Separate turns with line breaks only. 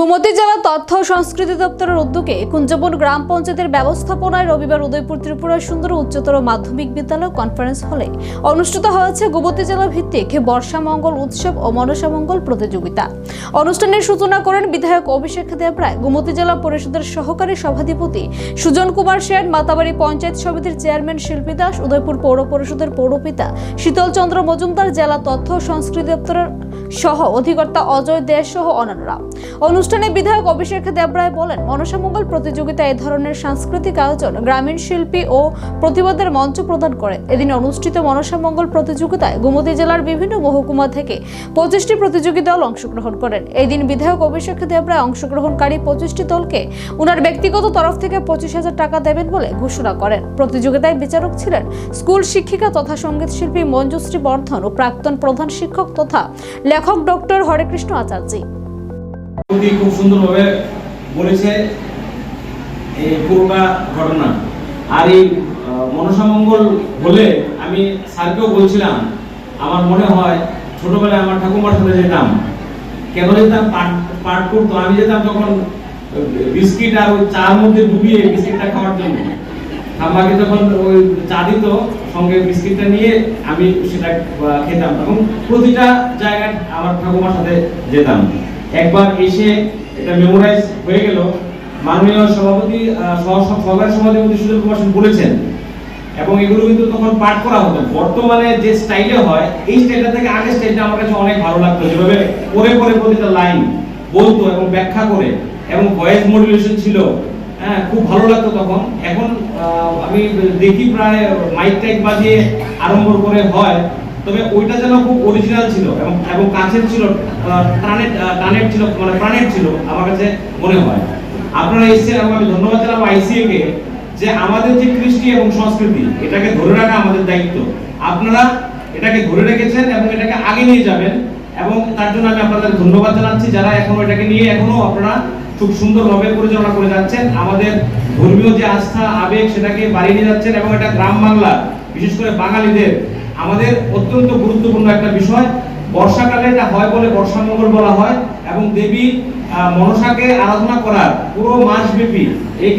গোমতী জেলা তথ্য ও সংস্কৃতি দপ্তরের উদ্যোগে কুঞ্জবন গ্রাম পঞ্চায়েতের ব্যবস্থাপনায় রবিবার উদয়পুর ত্রিপুরা সুন্দর উচ্চতর মাধ্যমিক বিদ্যালয় কনফারেন্স হলে অনুষ্ঠিত হয়েছে গোমতী জেলা ভিত্তিক বর্ষা মঙ্গল উৎসব ও মনসা মঙ্গল প্রতিযোগিতা। অনুষ্ঠানের সূচনা করেন বিধায়ক অভিষেক দেবরায়। গোমতী জেলা পরিষদের সহকারী সভাধিপতি সুজন কুমার সেন, মাতাবাড়ি পঞ্চায়েত সমিতির চেয়ারম্যান শিল্পী দাস, উদয়পুর পৌর পরিষদের পৌরপিতা শীতল চন্দ্র মজুমদার, জেলা তথ্য ও সংস্কৃতি দপ্তরের সহ অধিকর্তা অজয় দেশ সহ অন্যান্যরা। অনুষ্ঠানে বিধায়ক অভিষেক দেবরায় বলেন মনসামঙ্গল প্রতিযোগিতা এ ধরনের সাংস্কৃতিক আয়োজন গ্রামীণ শিল্পী ও প্রতিবাদের মঞ্চ প্রদান করে। এদিন অনুষ্ঠিত মনসামঙ্গল প্রতিযোগিতায় গোমতী জেলার বিভিন্ন মহকুমা থেকে পঁচিশটি প্রতিযোগী দল অংশগ্রহণ করেন। এই দিন বিধায়ক অভিষেক দেবরায় অংশগ্রহণকারী পঁচিশটি দলকে উনার ব্যক্তিগত তরফ থেকে পঁচিশ হাজার টাকা দেবেন বলে ঘোষণা করেন। প্রতিযোগিতায় বিচারক ছিলেন স্কুল শিক্ষিকা তথা সংগীত শিল্পী মঞ্জুশ্রী বর্ধন ও প্রাক্তন প্রধান শিক্ষক তথা লেখক ডক্টর হরেকৃষ্ণ আচার্যী।
খুব সুন্দরভাবে বলেছে এই পুরোটা ঘটনা। আর এই মনসামঙ্গল হলে আমি স্যারকেও বলছিলাম, আমার মনে হয় ছোটবেলায় আমার ঠাকুমার সাথে যেতাম। কেন যেতাম পাঠ করতো। আমি যেতাম তখন বিস্কিট আর চার মধ্যে ডুবিয়ে বিস্কিটটা খাওয়ার জন্য। আমাকে যখন ওই চা দিত, সঙ্গে বিস্কিটটা নিয়ে আমি সেটা খেতাম। তখন প্রতিটা জায়গায় আমার ঠাকুমার সাথে যেতাম। একবার এসে এটা মেমোরাইজ হয়ে গেল। মাননীয় সভাপতি সহকারী সভাপতি সুজন কুমার সেন বলেছেন, এবং এগুলো কিন্তু তখন পাঠ করা হতো। বর্তমানে যে স্টাইলে হয়, এই স্টাইলটা থেকে আগের স্টাইলটা আমার কাছে অনেক ভালো লাগতো। যেভাবে পরে পরে প্রতিটা লাইন বলতো এবং ব্যাখ্যা করে, এবং ভয়েস মডুলেশন ছিল। হ্যাঁ খুব ভালো লাগতো তখন। এখন আমি দেখি প্রায় মাইক টাইক বাজিয়ে আরম্ভ করে হয়। তবে ওইটা যেন খুব অরিজিনাল ছিল এবং এবং কাছের ছিল প্রাণের টানের ছিল মানে প্রাণের ছিল, আমার কাছে মনে হয়। আপনারা এসেছেন এবং আমি ধন্যবাদ জানাব আইসিএ কে যে আমাদের যে কৃষ্টি এবং সংস্কৃতি, এটাকে ধরে রাখা আমাদের দায়িত্ব। আপনারা এটাকে ধরে রেখেছেন এবং এটাকে আগে নিয়ে যাবেন। এবং তার জন্য আমি আপনাদের ধন্যবাদ জানাচ্ছি যারা এখনও এটাকে নিয়ে এখনও আপনারা খুব সুন্দরভাবে পরিচালনা করে যাচ্ছেন। আমাদের ধর্মীয় যে আস্থা, আবেগ, সেটাকে বাড়িয়ে নিয়ে যাচ্ছেন এবং এটা গ্রাম বাংলা বিশেষ করে বাঙালিদের। আমাদের অত্যন্ত গুরুত্বপূর্ণ একটা বিষয়, বর্ষাকালে এটা হয় বলে বর্ষামঙ্গল বলা হয় এবং দেবী মনসাকে আরাধনা করার পুরো মাসব্যাপী এই